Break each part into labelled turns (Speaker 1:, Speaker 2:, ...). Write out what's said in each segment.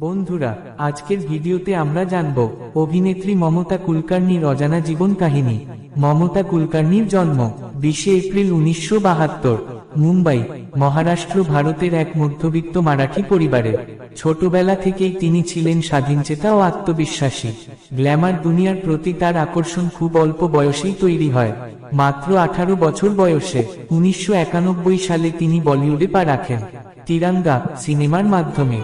Speaker 1: বন্ধুরা, আজকের ভিডিওতে আমরা জানব, অভিনেত্রী মমতা কুলকার্নির অজানা জীবন কাহিনী। মমতা কুলকার্নির জন্ম, বিশে এপ্রিল উনিশশো বাহাত্তর, মুম্বাই, মহারাষ্ট্র, ভারতের এক মধ্যবিত্ত মারাঠি পরিবারে ছোটবেলা থেকেই তিনি ছিলেন স্বাধীনচেতা ও আত্মবিশ্বাসী। গ্ল্যামার দুনিয়ার প্রতি তার আকর্ষণ খুব অল্প বয়সেই তৈরি হয়। মাত্র আঠারো বছর বয়সে, উনিশশো একানব্বই সালে তিনি বলিউডে পা রাখেন। তিরাঙ্গা, সিনেমার মাধ্যমে।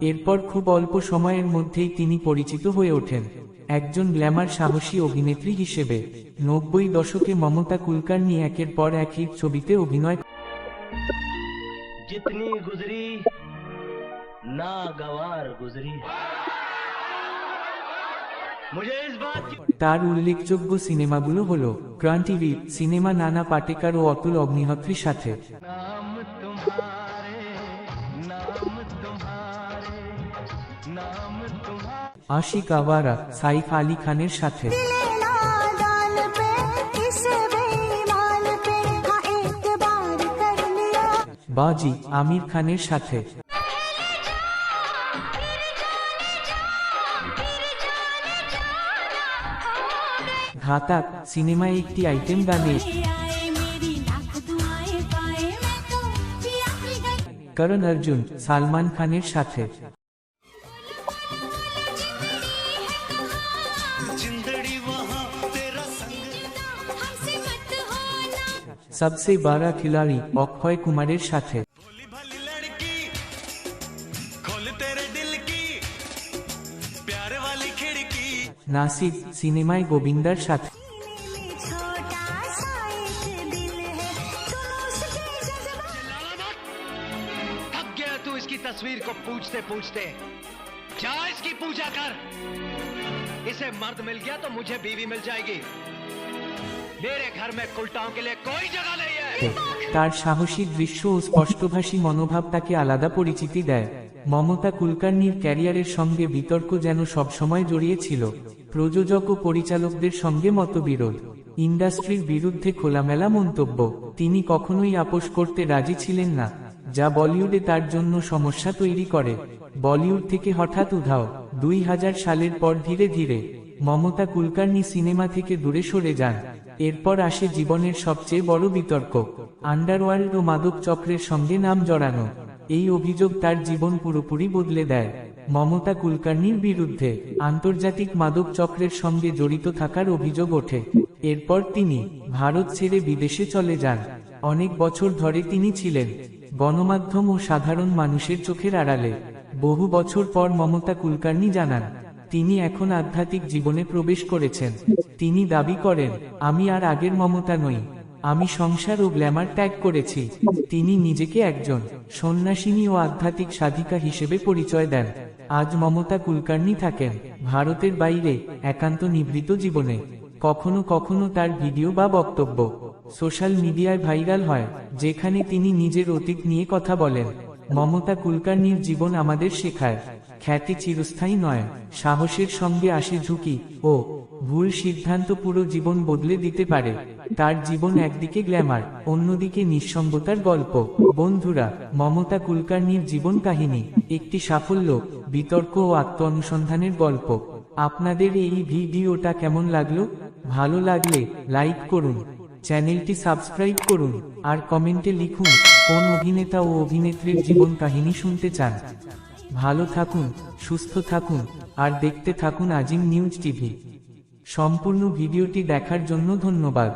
Speaker 1: এরপর খুব অল্প সময়ের মধ্যেই তিনি পরিচিত হয়ে ওঠেন। একজন গ্ল্যামার সাহসী অভিনেত্রী হিসেবে নব্বই দশকে মমতা কুলকার্নি একের পর এক হিট ছবিতে অভিনয় তার উল্লেখযোগ্য সিনেমাগুলো হল ক্রান্তিবীর সিনেমা নানা পাটেকার ও অতুল অগ্নিহত্রীর সাথে। আশিক আওয়ারা সাইফ আলী খানের সাথে। বাজি আমির খানের সাথে। ঘাতাক সিনেমায় একটি আইটেম গানে করণ অর্জুন, সালমান খানের সাথে।
Speaker 2: एक दिल है तुम उसके जज्बा
Speaker 3: थक गया तू इसकी तस्वीर को पूछते पूछते जा इसकी पूजा कर इसे मर्द मिल गया तो मुझे बीवी मिल जाएगी मेरे घर में कुलटाओं के लिए कोई जगह नहीं है
Speaker 1: তার সাহসী দৃশ্য ও স্পষ্টভাষী মনোভাব তাকে আলাদা পরিচিতি দেয় মমতা কুলকার্নির ক্যারিয়ারের সঙ্গে বিতর্ক যেন সবসময় জড়িয়ে ছিল প্রযোজক ও পরিচালকদের সঙ্গে মতবিরোধ ইন্ডাস্ট্রির বিরুদ্ধে খোলামেলা মন্তব্য তিনি কখনোই আপোষ করতে রাজি ছিলেন না যা বলিউডে তার জন্য সমস্যা তৈরি করে বলিউড থেকে হঠাৎ উধাও। দুই হাজার সালের পর ধীরে ধীরে, মমতা কুলকার্নি সিনেমা থেকে দূরে সরে যান। এরপর আসে জীবনের সবচেয়ে বড় বিতর্ক, আন্ডারওয়ার্ল্ড ও মাদক চক্রের সঙ্গে নাম জড়ানো। এই অভিযোগ তার জীবন পুরোপুরি বদলে দেয়। মমতা কুলকার্নির বিরুদ্ধে আন্তর্জাতিক মাদক চক্রের সঙ্গে জড়িত থাকার অভিযোগ ওঠে। এরপর তিনি ভারত ছেড়ে বিদেশে চলে যান। অনেক বছর ধরে তিনি ছিলেন গণমাধ্যম ও সাধারণ মানুষের চোখের আড়ালে। বহু বছর পর মমতা কুলকার্নি জানান, তিনি এখন আধ্যাত্মিক জীবনে প্রবেশ করেছেন। তিনি দাবি করেন, আমি আর আগের মমতা নই। আমি সংসার ও গ্ল্যামার ত্যাগ করেছি। তিনি নিজেকে একজন সন্ন্যাসিনী ও আধ্যাত্মিক সাধিকা হিসেবে পরিচয় দেন। আজ মমতা কুলকার্নি থাকেন ভারতের বাইরে একান্ত নিভৃত জীবনে। কখনো কখনো তার ভিডিও বা বক্তব্য সোশ্যাল মিডিয়ায় ভাইরাল হয়, যেখানে তিনি নিজের অতীত নিয়ে কথা বলেন। মমতা কুলকার্নির জীবন আমাদের শেখায়। খ্যাতি চিরস্থায়ী নয়, সাহসের সঙ্গে আসে ঝুঁকি ও ভুল সিদ্ধান্ত পুরো জীবন বদলে দিতে পারে। তার জীবন একদিকে গ্ল্যামার, অন্যদিকে নিঃসঙ্গতার গল্প। বন্ধুরা, মমতা কুলকার্নির জীবন কাহিনী, একটি সাফল্য, বিতর্ক ও আত্ম অনুসন্ধানের গল্প। আপনাদের এই ভিডিওটা কেমন লাগল? ভালো লাগলে লাইক করুন। চ্যানেলটি সাবস্ক্রাইব করুন আর কমেন্টে লিখুন কোন অভিনেতা ও অভিনেত্রীর জীবন কাহিনী শুনতে চান। ভালো থাকুন, সুস্থ থাকুন আর দেখতে থাকুন আজিম নিউজ টিভি। সম্পূর্ণ ভিডিওটি দেখার জন্য ধন্যবাদ।